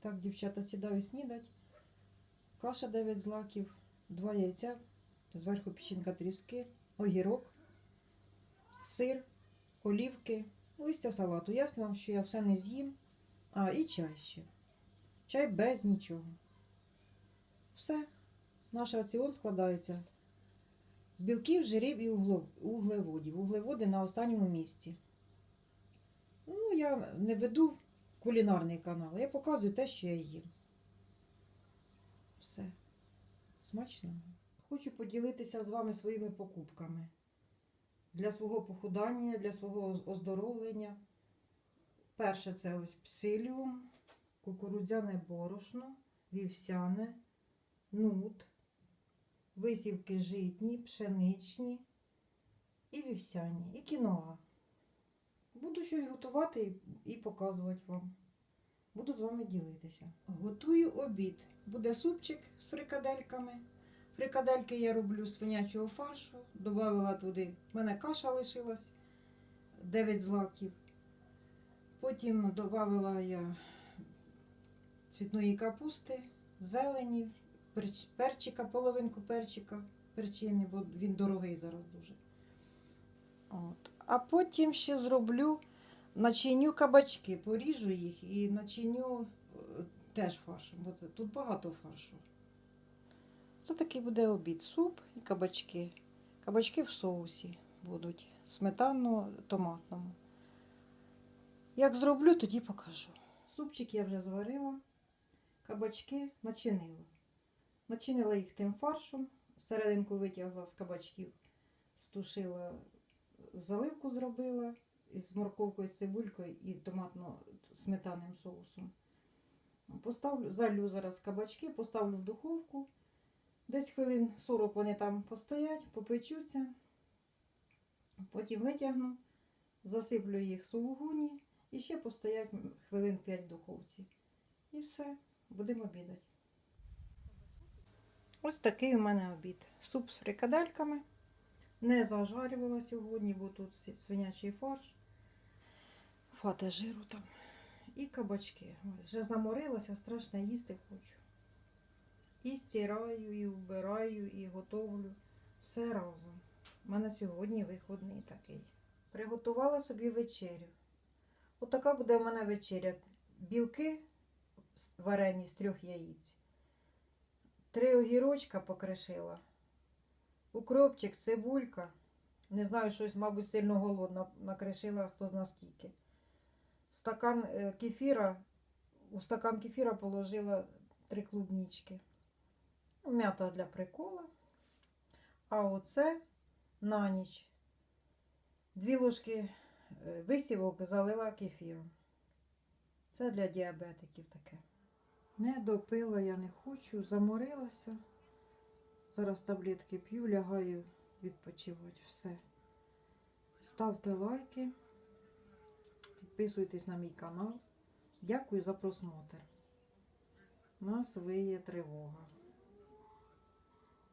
Так, дівчата, сідаю снідать. Каша 9 злаків, 2 яйця, зверху печінка тріски, огірок, сир, олівки, листя салату. Ясно, що я все не з'їм. А, і чай ще. Чай без нічого. Все. Наш раціон складається з білків, жирів і углеводів. Углеводи на останньому місці. Ну, я не веду кулінарний канал, я показую те, що я їм. Все. Смачно. Хочу поділитися з вами своїми покупками. Для свого похудання, для свого оздоровлення. Перше це ось псиліум, кукурудзяне борошно, вівсяне, нут, висівки житні, пшеничні і вівсяні, і кіноа. Буду щось готувати і- показувати вам. Буду з вами ділитися. Готую обід. Буде супчик з фрикадельками. Фрикадельки я роблю з свинячого фаршу. Добавила туди. в мене каша лишилась 9 злаків. Потім додавила я цвітної капусти, зелені, перчика, половинку перчика перчини, бо він дорогий зараз дуже. От. А потім ще зроблю начиню кабачки, поріжу їх і начиню е, теж фаршем, бо це, тут багато фаршу. Це такий буде обід. Суп і кабачки. Кабачки в соусі будуть, сметанно-томатному. Як зроблю, тоді покажу. Супчик я вже зварила, кабачки начинила. Начинила їх тим фаршем, серединку витягла з кабачків, стушила, заливку зробила із морковкою, з цибулькою і томатно-сметанним соусом. Поставлю, залю зараз кабачки, поставлю в духовку. Десь хвилин 40 вони там постоять, попечуться. Потім витягну, засиплю їх сулугуні і ще постоять хвилин 5 в духовці. І все, будемо обідати. Ось такий у мене обід. Суп з фрикадельками. Не зажарювала сьогодні, бо тут свинячий фарш. Фата жиру там. І кабачки. Ось вже заморилася, страшно їсти хочу. І стираю, і вбираю, і готовлю. Все разом. У мене сьогодні виходний такий. Приготувала собі вечерю. Отака буде в мене вечеря. Білки варені з трьох яєць. Три огірочка покришила. Укропчик, цибулька. Не знаю, щось, мабуть, сильно голодна накришила, хто зна скільки. Стакан е, кефіра. У стакан кефіра положила три клубнички. Ну, М'ята для прикола. А оце на ніч. Дві ложки е, висівок залила кефіром. Це для діабетиків таке. Не допила я не хочу, заморилася. Зараз таблетки п'ю, лягаю відпочивати. Все. Ставте лайки, підписуйтесь на мій канал. Дякую за просмотр. У нас виє тривога.